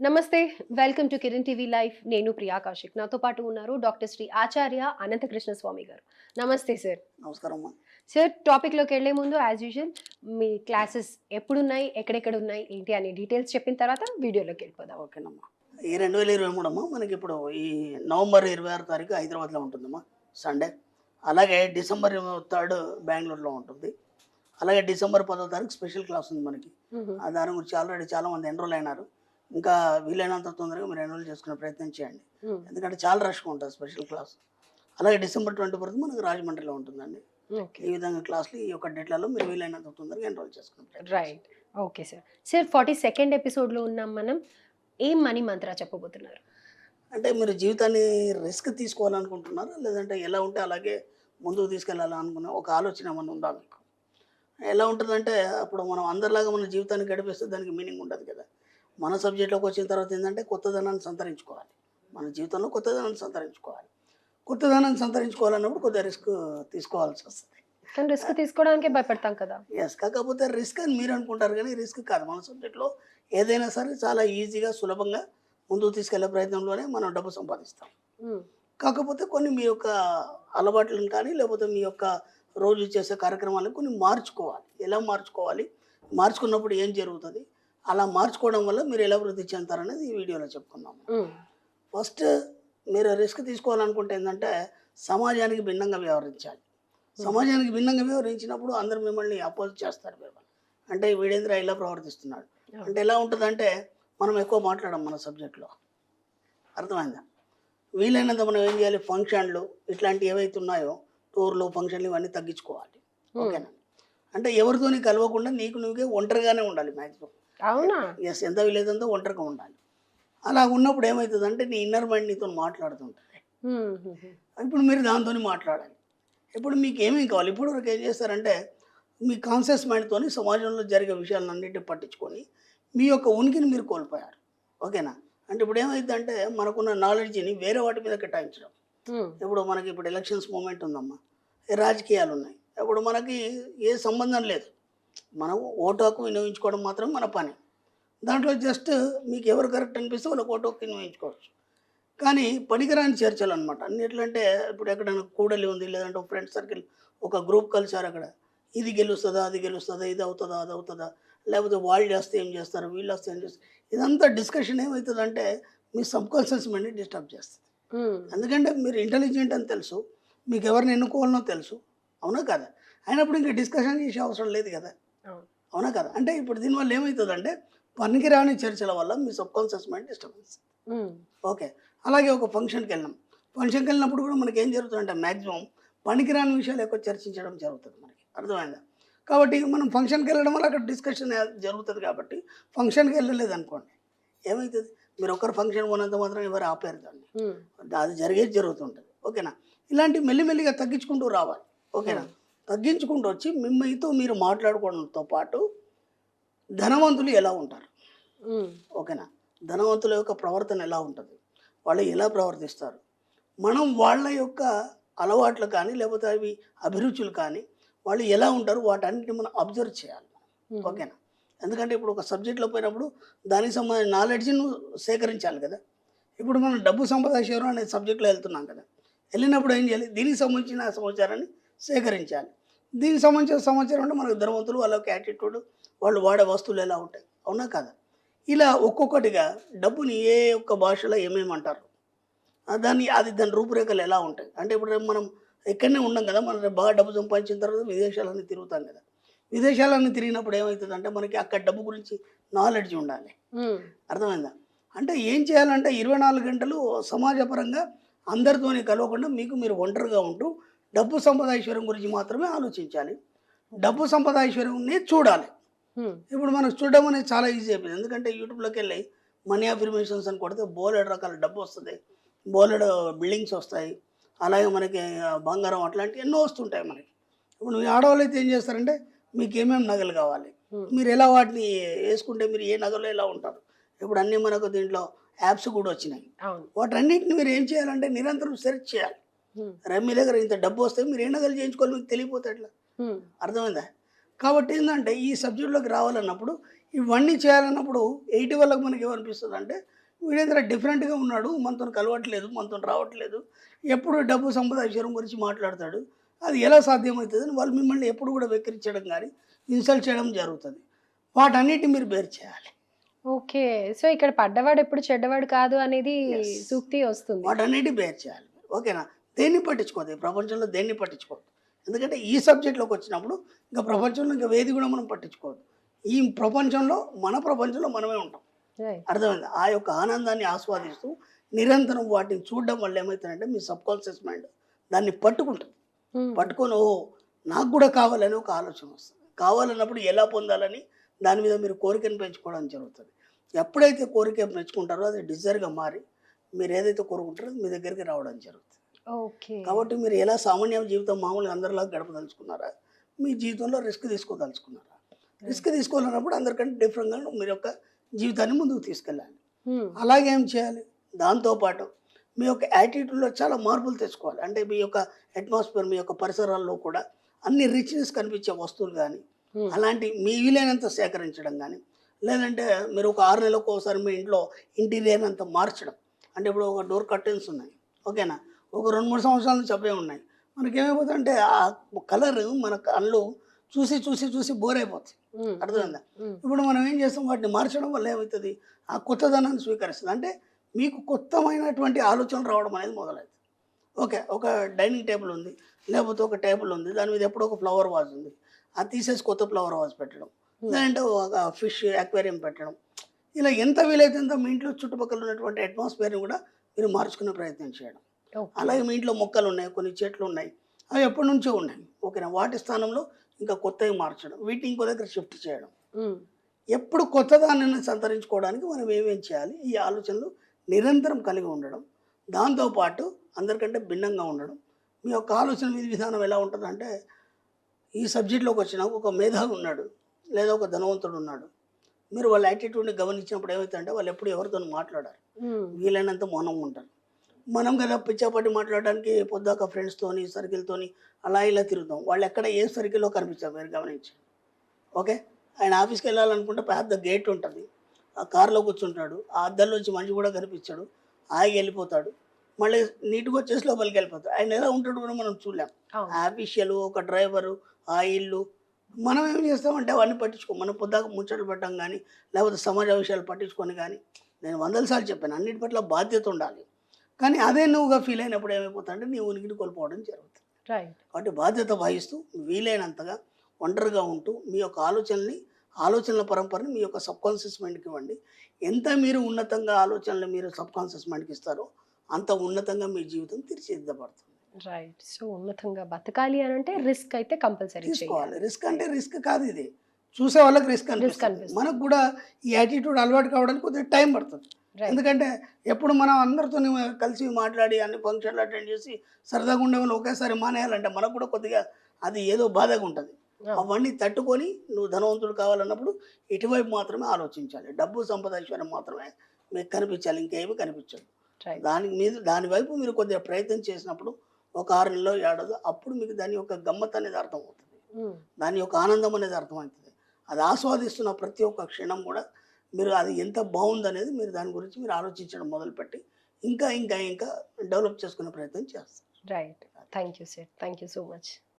నమస్తే welcome to Kiran TV live నేను ప్రియా కౌశిక్. నాతో పాటు ఉన్నారు డాక్టర్ శ్రీ ఆచార్య అనంతకృష్ణ స్వామి గారు. నమస్తే సార్. నమస్కారం అమ్మా. సార్ టాపిక్లోకి వెళ్ళే ముందు యాజ్ యూజువల్ మీ క్లాసెస్ ఎప్పుడున్నాయి ఎక్కడెక్కడ ఉన్నాయి ఏంటి అనే డీటెయిల్స్ చెప్పిన తర్వాత వీడియోలోకి వెళ్ళిపోదాం. ఓకేనమ్మా ఈ రెండు వేల ఇరవై మూడు అమ్మా మనకి ఇప్పుడు ఈ నవంబర్ ఇరవై ఆరు తారీఖు హైదరాబాద్లో ఉంటుందమ్మా సండే అలాగే డిసెంబర్ థర్డ్ బెంగళూరులో ఉంటుంది. అలాగే డిసెంబర్ పదో తారీఖు స్పెషల్ క్లాస్ ఉంది మనకి. ఆ దాని గురించి ఆల్రెడీ చాలా మంది ఎన్రోల్ అయినారు. ఇంకా వీలైనంత తొందరగా మీరు ఎన్రోల్ చేసుకునే ప్రయత్నం చేయండి. ఎందుకంటే చాలా రష్గా ఉంటుంది స్పెషల్ క్లాస్. అలాగే డిసెంబర్ ట్వంటీ ఫోర్త్ మనకి రాజమండ్రిలో ఉంటుందండి. ఈ విధంగా క్లాసులు ఈ యొక్క డేట్లలో మీరు వీలైనంత తొందరగా ఎన్రోల్ చేసుకునే ప్రయత్నం చేయండి. Right. Okay sir. Sir forty second ఎపిసోడ్లో ఉన్నాం మనం. ఏం మనీ మంత్ర చెప్పబోతున్నారు? అంటే మీరు జీవితాన్ని రిస్క్ తీసుకోవాలనుకుంటున్నారా? లేదంటే ఎలా ఉంటే అలాగే ముందుకు తీసుకెళ్ళాలనుకున్న ఒక ఆలోచన ఏమన్నా ఉందా మీకు? ఎలా ఉంటుందంటే అప్పుడు మనం అందరిలాగా మన జీవితాన్ని గడిపేస్తే దానికి మీనింగ్ ఉండదు కదా. మన సబ్జెక్ట్లోకి వచ్చిన తర్వాత ఏంటంటే కొత్తదనాన్ని సంతరించుకోవాలి. మన జీవితంలో కొత్తదనాన్ని సంతరించుకోవాలి. కొత్తదనాన్ని సంతరించుకోవాలన్నప్పుడు కొద్దిగా రిస్క్ తీసుకోవాల్సి వస్తుంది. కానీ రిస్క్ తీసుకోవడానికే భయపడతాం కదా. ఎస్ కాకపోతే రిస్క్ అని మీరు అనుకుంటారు కానీ రిస్క్ కాదు. మన సబ్జెక్ట్లో ఏదైనా సరే చాలా ఈజీగా సులభంగా ముందుకు తీసుకెళ్ళే ప్రయత్నంలోనే మనం డబ్బు సంపాదిస్తాం. మ్మ్. కాకపోతే కొన్ని మీ యొక్క అలవాట్లను కానీ లేకపోతే మీ యొక్క రోజు చేసే కార్యక్రమాలను కొన్ని మార్చుకోవాలి. ఎలా మార్చుకోవాలి? మార్చుకున్నప్పుడు ఏం జరుగుతుంది? అలా మార్చుకోవడం వల్ల మీరు ఎలా వృద్ధి చెందుతారనేది ఈ వీడియోలో చెప్పుకుందాము. మ్మ్. ఫస్ట్ మీరు రిస్క్ తీసుకోవాలనుకుంటే ఏంటంటే సమాజానికి భిన్నంగా వ్యవహరించాలి. సమాజానికి భిన్నంగా వ్యవహరించినప్పుడు అందరూ మిమ్మల్ని అపోజ్ చేస్తారు మిమ్మల్ని. అంటే వీడేంద్ర ఇలా ప్రవర్తిస్తున్నాడు. అంటే ఎలా ఉంటుందంటే మనం ఎక్కువ మాట్లాడం మన సబ్జెక్ట్లో. అర్థమైందా? వీలైనంత మనం ఏం చేయాలి? ఫంక్షన్లు ఇట్లాంటివి ఏవైతే ఉన్నాయో టూర్లు ఫంక్షన్లు ఇవన్నీ తగ్గించుకోవాలి. ఓకేనా? అంటే ఎవరితోని కలవకుండా నీకు నువ్వే ఒంటరిగానే ఉండాలి మ్యాక్సిమం అవునా? ఎస్ ఎంత వీలైతుందో ఒంటరిగా ఉండాలి. అలా ఉన్నప్పుడు ఏమవుతుందంటే నీ ఇన్నర్ మైండ్ నీతో మాట్లాడుతుంటుంది. ఇప్పుడు మీరు దాంతో మాట్లాడాలి. ఇప్పుడు మీకు ఏమేమి కావాలి? ఇప్పుడు వరకు ఏం చేస్తారంటే మీ కాన్షియస్ మైండ్తోని సమాజంలో జరిగే విషయాలన్నింటినీ పట్టించుకొని మీ యొక్క ఉనికిని మీరు కోల్పోయారు. ఓకేనా? అంటే ఇప్పుడు ఏమైందంటే మనకున్న నాలెడ్జ్ని వేరే వాటి మీద కేటాయించడం. ఇప్పుడు మనకి ఇప్పుడు ఎలక్షన్స్ మూమెంట్ ఉందమ్మా. రాజకీయాలు ఉన్నాయి ఇప్పుడు మనకి ఏ సంబంధం లేదు. మనం ఓటు హక్కు వినియోగించుకోవడం మాత్రం మన పని. దాంట్లో జస్ట్ మీకు ఎవరు కరెక్ట్ అనిపిస్తే వాళ్ళకి ఓటు హక్కు వినియోగించుకోవచ్చు. కానీ పనికిరాని చర్చలు అనమాట అన్ని ఎట్లంటే ఇప్పుడు ఎక్కడైనా కూడలి ఉంది లేదంటే ఒక ఫ్రెండ్ సర్కిల్ ఒక గ్రూప్ కలిసారు అక్కడ. ఇది గెలుస్తుందా అది గెలుస్తుందా ఇది అవుతుందా అది అవుతుందా లేకపోతే వాళ్ళు చేస్తే ఏం చేస్తారు వీళ్ళు వస్తే ఏం చేస్తారు. ఇదంతా డిస్కషన్ ఏమవుతుందంటే మీ సబ్ కాన్షియస్ మైండ్ని డిస్టర్బ్ చేస్తుంది. ఎందుకంటే మీరు ఇంటెలిజెంట్ అని తెలుసు మీకు ఎవరిని ఎన్నుకోవాలనో తెలుసు. అవునా కదా? అయినప్పుడు ఇంకా డిస్కషన్ చేసే అవసరం లేదు కదా. అవును. కదా? అంటే ఇప్పుడు దీనివల్ల ఏమవుతుందంటే పనికిరాని చర్చల వల్ల మీ subconscious mind disturbance. Okay. అలాగే ఒక ఫంక్షన్కి వెళ్ళినాం. ఫంక్షన్కి వెళ్ళినప్పుడు కూడా మనకి ఏం జరుగుతుందంటే మ్యాక్సిమం పనికిరాని విషయాలు ఎక్కువ చర్చించడం జరుగుతుంది మనకి. అర్థమైందా? కాబట్టి మనం ఫంక్షన్కి వెళ్ళడం వల్ల అక్కడ డిస్కషన్ జరుగుతుంది కాబట్టి ఫంక్షన్కి వెళ్ళలేదు అనుకోండి. ఏమవుతుంది మీరు ఒకరు ఫంక్షన్ పోనంత మాత్రం ఎవరు ఆపారు దాన్ని. అది జరిగేది జరుగుతుంటుంది. ఓకేనా? ఇలాంటి మెల్లిమెల్లిగా తగ్గించుకుంటూ రావాలి. ఓకేనా? తగ్గించుకుంటూ వచ్చి మిమ్మల్నితో మీరు మాట్లాడుకోవడంతో పాటు ధనవంతులు ఎలా ఉంటారు. ఓకేనా? ధనవంతుల యొక్క ప్రవర్తన ఎలా ఉంటుంది? వాళ్ళు ఎలా ప్రవర్తిస్తారు? మనం వాళ్ళ యొక్క అలవాట్లు కానీ లేకపోతే అవి అభిరుచులు కానీ వాళ్ళు ఎలా ఉంటారు? వాటన్నిటిని మనం అబ్జర్వ్ చేయాలి. ఓకేనా? ఎందుకంటే ఇప్పుడు ఒక సబ్జెక్ట్లో పోయినప్పుడు దానికి సంబంధించిన నాలెడ్జ్ని నువ్వు సేకరించాలి కదా. ఇప్పుడు మనం డబ్బు సంపాదించారు అనే సబ్జెక్ట్లో వెళ్తున్నాం కదా. వెళ్ళినప్పుడు ఏం చేయాలి? దీనికి సంబంధించిన సమాచారాన్ని సేకరించాలి. దీనికి సంబంధించిన సమాచారం అంటే మనకు ధనవంతులు వాళ్ళ యొక్క యాటిట్యూడ్ వాళ్ళు వాడే వస్తువులు ఎలా ఉంటాయి? అవునా కదా? ఇలా ఒక్కొక్కటిగా డబ్బుని ఏ ఒక్క భాషలో ఏమేమి అంటారు ఆ దాన్ని అది దాని రూపురేఖలు ఎలా ఉంటాయి? అంటే ఇప్పుడు మనం ఇక్కడనే ఉన్నాం కదా మనం బాగా డబ్బు సంపాదించిన తర్వాత విదేశాలన్నీ తిరుగుతాం కదా. విదేశాలన్నీ తిరిగినప్పుడు ఏమవుతుంది అంటే మనకి అక్కడ డబ్బు గురించి నాలెడ్జ్ ఉండాలి. అర్థమైందా? అంటే ఏం చేయాలంటే ఇరవై నాలుగు గంటలు సమాజపరంగా అందరితోని కలవకుండా మీకు మీరు ఒంటరిగా ఉంటూ డబ్బు సంపద ఐశ్వర్యం గురించి మాత్రమే ఆలోచించాలి. డబ్బు సంపద ఐశ్వర్యంని చూడాలి. ఇప్పుడు మనకు చూడడం అనేది చాలా ఈజీ అయిపోయింది. ఎందుకంటే యూట్యూబ్లోకి వెళ్ళి మనీ అఫర్మేషన్స్ అని కొడితే బోలెడు రకాల డబ్బు వస్తుంది. బోలెడు బిల్డింగ్స్ వస్తాయి. అలాగే మనకి బంగారం అట్లాంటివి ఎన్నో వస్తుంటాయి మనకి. ఇప్పుడు మీ ఆడవాళ్ళు అయితే ఏం చేస్తారంటే మీకు ఏమేమి నగలు కావాలి. మీరు ఎలా వాటిని వేసుకుంటే మీరు ఏ నగలు ఎలా ఉంటారు? ఇప్పుడు అన్నీ మనకు దీంట్లో యాప్స్ కూడా వచ్చినాయి. వాటన్నిటిని మీరు ఏం చేయాలంటే నిరంతరం సెర్చ్ చేయాలి. మ్మ్. రే మీ దగ్గర ఇంత డబ్బు వస్తే మీరు ఏ నగలు చేయించుకోవాలి మీకు తెలియపోతే మ్మ్. అర్థమైందా? కాబట్టి ఏంటంటే ఈ సబ్జెక్టులోకి రావాలన్నప్పుడు ఇవన్నీ చేయాలన్నప్పుడు ఎయిటీ వాళ్ళకి మనకి ఏమనిపిస్తుంది అంటే వీడేంద్ర డిఫరెంట్గా ఉన్నాడు మనతో కలవట్లేదు మనతో రావట్లేదు ఎప్పుడు డబ్బు సంపద ఐశ్వర్యం గురించి మాట్లాడతాడు అది ఎలా సాధ్యమవుతుంది అని వాళ్ళు మిమ్మల్ని ఎప్పుడు కూడా వెక్కిరించడం కానీ ఇన్సల్ట్ చేయడం జరుగుతుంది. వాటన్నిటిని మీరు బేర్ చేయాలి. ఓకే. సో ఇక్కడ పడ్డవాడు ఎప్పుడు చెడ్డవాడు కాదు అనేది. సూక్తి వస్తుంది. వాటన్నిటి బేర్ చేయాలి. ఓకేనా? దేన్ని పట్టించుకోవద్దు. ఈ ప్రపంచంలో దేన్ని పట్టించుకోవద్దు. ఎందుకంటే ఈ సబ్జెక్ట్లోకి వచ్చినప్పుడు ఇంకా ప్రపంచంలో ఇంకా వేది కూడా మనం పట్టించుకోవద్దు. ఈ ప్రపంచంలో మన ప్రపంచంలో మనమే ఉంటాం. అర్థమైంది? ఆ యొక్క ఆనందాన్ని ఆస్వాదిస్తూ నిరంతరం వాటిని చూడడం వల్ల ఏమవుతుందంటే మీ సబ్ కాన్షియస్ మైండ్ దాన్ని పట్టుకుంటుంది. Hmm. పట్టుకొని ఓ నాకు కూడా కావాలని ఒక ఆలోచన వస్తుంది. కావాలన్నప్పుడు ఎలా పొందాలని దాని మీద మీరు కోరికను పెంచుకోవడం జరుగుతుంది. ఎప్పుడైతే కోరిక పెంచుకుంటారో అది డిజైర్గా మారి మీరు ఏదైతే కోరుకుంటారో మీ దగ్గరికి రావడం జరుగుతుంది. కాబట్టి మీరు ఎలా సామాన్య జీవితం మామూలుగా అందరిలాగా గడపదలుచుకున్నారా? మీ జీవితంలో రిస్క్ తీసుకోదలుచుకున్నారా? రిస్క్ తీసుకోవాలన్నప్పుడు అందరికంటే డిఫరెంట్గా మీరు యొక్క జీవితాన్ని ముందుకు తీసుకెళ్ళాలి. Hmm. అలాగే ఏం చేయాలి? దాంతోపాటు మీ యొక్క యాటిట్యూడ్లో చాలా మార్పులు తెచ్చుకోవాలి. అంటే మీ యొక్క అట్మాస్ఫియర్ మీ యొక్క పరిసరాల్లో కూడా అన్ని రిచ్నెస్ కనిపించే వస్తువులు కానీ Hmm. అలాంటి మీ వీలైనంత సేకరించడం కానీ లేదంటే మీరు ఒక ఆరు నెలలకు ఒకసారి మీ ఇంట్లో ఇంటీరియర్ అంతా మార్చడం. అంటే ఇప్పుడు ఒక డోర్ కర్టెన్స్ ఉన్నాయి. ఓకేనా? ఒక రెండు మూడు సంవత్సరాల నుంచి అవే ఉన్నాయి. మనకి ఏమైపోతుందంటే ఆ కలర్ మన కళ్ళు చూసి చూసి చూసి బోర్ అయిపోతుంది. అర్థమైందా. ఇప్పుడు మనం ఏం చేస్తాం? వాటిని మార్చడం వల్ల ఏమవుతుంది? ఆ కొత్తదనాన్ని స్వీకరిస్తుంది. అంటే మీకు కొత్తమైనటువంటి ఆలోచనలు రావడం అనేది మొదలవుతుంది ఓకే ఒక డైనింగ్ టేబుల్ ఉంది. లేకపోతే ఒక టేబుల్ ఉంది. దాని మీద ఎప్పుడో ఒక ఫ్లవర్ వాజ్ ఉంది. అది తీసేసి కొత్త ఫ్లవర్ వాజ్ పెట్టడం. లేదంటే ఒక ఫిష్ అక్వేరియం పెట్టడం. ఇలా ఎంత వీలైతే మీ ఇంట్లో చుట్టుపక్కల ఉన్నటువంటి అట్మాస్ఫియర్ని కూడా మీరు మార్చుకునే ప్రయత్నం చేయడం. అలాగే మీ ఇంట్లో మొక్కలు ఉన్నాయి కొన్ని చెట్లు ఉన్నాయి అవి ఎప్పటి నుంచో ఉన్నాయి. ఓకేనా? వాటి స్థానంలో ఇంకా కొత్తవి మార్చడం వీటిని ఇంకో దగ్గర షిఫ్ట్ చేయడం. ఎప్పుడు కొత్తదాన్ని సంతరించుకోవడానికి మనం ఏమేం చేయాలి? ఈ ఆలోచనలు నిరంతరం కలిగి ఉండడం దాంతోపాటు అందరికంటే భిన్నంగా ఉండడం. మీ యొక్క ఆలోచన విధి విధానం ఎలా ఉంటుందంటే ఈ సబ్జెక్ట్లోకి వచ్చిన ఒక మేధావి ఉన్నాడు లేదా ఒక ధనవంతుడు ఉన్నాడు. మీరు వాళ్ళ యాటిట్యూడ్ని గమనించినప్పుడు ఏమవుతుందంటే వాళ్ళు ఎప్పుడు ఎవరితో మాట్లాడారు. వీలైనంత మౌనంగా ఉంటారు. మనం కదా పిచ్చాపాటి మాట్లాడడానికి పొద్దాక ఫ్రెండ్స్తోని సర్కిల్తోని అలా ఇలా తిరుగుతాం. వాళ్ళు ఎక్కడ ఏ సర్కిల్లో కనిపిస్తారు మీరు గమనించి. ఓకే? ఆయన ఆఫీస్కి వెళ్ళాలనుకుంటే పెద్ద గేట్ ఉంటుంది. ఆ కారులో కూర్చుంటాడు. ఆ అద్దంలోంచి మనిషి కూడా కనిపించాడు. ఆగి వెళ్ళిపోతాడు. మళ్ళీ నీట్గా వచ్చేసి లోపలికి వెళ్ళిపోతాడు. ఆయన ఎలా ఉంటాడు కూడా మనం చూడలేం. ఆఫీషియల్ ఒక డ్రైవరు ఆ ఇల్లు మనం ఏం చేస్తామంటే అవన్నీ పట్టించుకో. మనం పొద్దాక ముచ్చట్లు పెట్టడం కానీ లేకపోతే సమాజ విషయాలు పట్టించుకొని కానీ నేను వందల సార్లు చెప్పాను అన్నిటి పట్ల బాధ్యత ఉండాలి. కానీ అదే నువ్వుగా ఫీల్ అయినప్పుడు ఏమైపోతుందంటే నీ ఉనికిని కోల్పోవడం జరుగుతుంది. కాబట్టి బాధ్యత వహిస్తూ వీలైనంతగా ఒంటరిగా ఉంటూ మీ యొక్క ఆలోచనల్ని ఆలోచనల పరంపరని మీ యొక్క సబ్ కాన్షియస్ మైండ్కి ఇవ్వండి. ఎంత మీరు ఉన్నతంగా ఆలోచనలు మీరు సబ్ కాన్షియస్ మైండ్కి ఇస్తారో అంత ఉన్నతంగా మీ జీవితం తీర్చిదిద్దబడుతుంది. రైట్ సో ఉన్నతంగా బతకాలి అని అంటే రిస్క్ అయితే కంపల్సరీ తీసుకోవాలి. రిస్క్ అంటే రిస్క్ కాదు ఇది. చూసే వాళ్ళకి రిస్క్ అనిపిస్తుంది. మనకు కూడా ఈ యాటిట్యూడ్ అలవాటు కావడానికి కొద్దిగా టైం పడుతుంది. ఎందుకంటే ఎప్పుడు మనం అందరితో కలిసి మాట్లాడి అన్ని ఫంక్షన్లు అటెండ్ చేసి సరదాగా ఉండే వాళ్ళు ఒకేసారి మానేయాలంటే మనకు కూడా కొద్దిగా అది ఏదో బాధగా ఉంటుంది. అవన్నీ తట్టుకొని నువ్వు ధనవంతుడు కావాలన్నప్పుడు ఇటువైపు మాత్రమే ఆలోచించాలి. డబ్బు సంపద ఐశ్వర్యం మాత్రమే మీకు కనిపించాలి. ఇంకేమి కనిపించదు. దానికి మీద దాని వైపు మీరు కొద్దిగా ప్రయత్నం చేసినప్పుడు ఒక ఆరు నెలలో ఏడాది అప్పుడు మీకు దాని యొక్క గమ్మత్ అనేది అర్థమవుతుంది. దాని యొక్క ఆనందం అనేది అర్థమవుతుంది. అది ఆస్వాదిస్తున్న ప్రతి ఒక్క క్షణం కూడా మీరు అది ఎంత బాగుందనేది మీరు దాని గురించి మీరు ఆలోచించడం మొదలుపెట్టి ఇంకా ఇంకా ఇంకా డెవలప్ చేసుకునే ప్రయత్నం చేస్తారు. Right thank you sir thank you so much